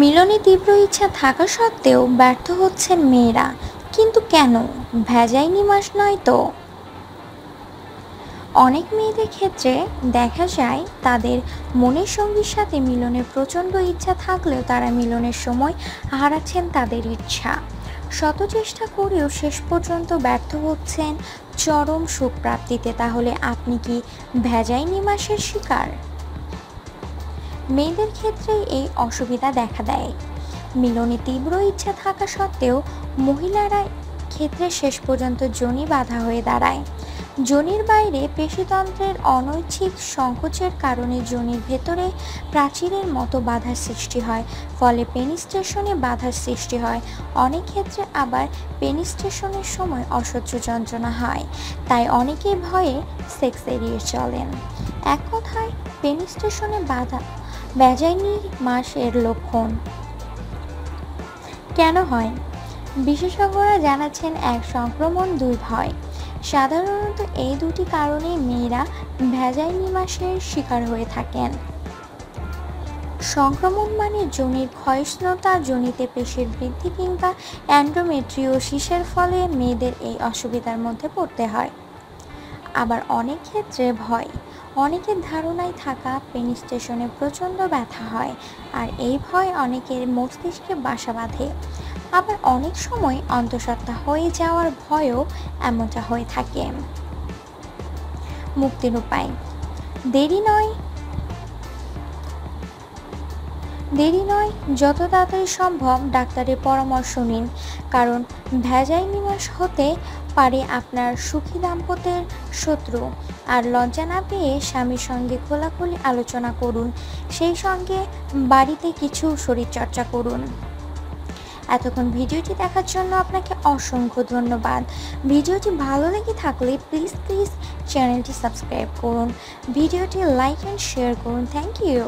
মিলনে তীব্র ইচ্ছা থাকা সত্ত্বেও ব্যর্থ হচ্ছেন মেয়েরা। কিন্তু কেন? ভেজাই নিমাস নয় তো। অনেক মেয়েদের ক্ষেত্রে দেখা যায়, তাদের মনের সঙ্গীর সাথে মিলনের প্রচণ্ড ইচ্ছা থাকলেও তারা মিলনের সময় হারাচ্ছেন তাদের ইচ্ছা। শত চেষ্টা করেও শেষ পর্যন্ত ব্যর্থ হচ্ছেন চরম সুখ প্রাপ্তিতে। তাহলে আপনি কি ভেজাই নিমাসের শিকার? মেয়েদের ক্ষেত্রে এই অসুবিধা দেখা দেয়। মিলনে তীব্র ইচ্ছা থাকা সত্ত্বেও মহিলারা ক্ষেত্রে শেষ পর্যন্ত জনি বাধা হয়ে দাঁড়ায়। জনির বাইরে পেশিতন্ত্রের অনৈচ্ছিক সংকোচের কারণে জনির ভেতরে প্রাচীরের মতো বাধার সৃষ্টি হয়, ফলে পেনিস্টেশনে বাধার সৃষ্টি হয়। অনেক ক্ষেত্রে আবার পেনিস্টেশনের সময় অসহ্য যন্ত্রণা হয়, তাই অনেকেই ভয়ে সেক্স এড়িয়ে চলেন। এক কথায় পেনিস্টেশনে বাধা। ব্যাজাইনি মাসের লক্ষণ। কেন হয়? বিশেষজ্ঞরা জানাচ্ছেন, এক সংক্রমণ, দুই ভয়। সাধারণত এই দুটি কারণে মেয়েরা ভেজাই নিমাসের শিকার হয়ে থাকেন। সংক্রমণ মানে জনির ক্ষয়ষ্ণতা জনিতে পেশির বৃদ্ধি কিংবা অ্যান্ড্রোমেট্রিওসিসের ফলে মেয়েদের এই অসুবিধার মধ্যে পড়তে হয়। আবার অনেক ক্ষেত্রে ভয়। অনেকের ধারণায় থাকা পেন স্টেশনে প্রচণ্ড ব্যথা হয় আর এই ভয় অনেকের মস্তিষ্কে বাসা বাঁধে। আবার অনেক সময় অন্তঃসত্ত্বা হয়ে যাওয়ার ভয়ও এমনটা হয়ে থাকে। মুক্তির উপায়। দেরি নয় দেরি নয়, যত তাড়াতাড়ি সম্ভব ডাক্তারের পরামর্শ নিন। কারণ ভেজাই নিবাস হতে পারে আপনার সুখী দাম্পত্যের শত্রু। আর লজ্জা না পেয়ে স্বামীর সঙ্গে খোলাখুলি আলোচনা করুন। সেই সঙ্গে বাড়িতে কিছু শরীরচর্চা করুন। এতক্ষণ ভিডিওটি দেখার জন্য আপনাকে অসংখ্য ধন্যবাদ। ভিডিওটি ভালো লেগে থাকলে প্লিজ প্লিজ চ্যানেলটি সাবস্ক্রাইব করুন। ভিডিওটি লাইক অ্যান্ড শেয়ার করুন। Thank you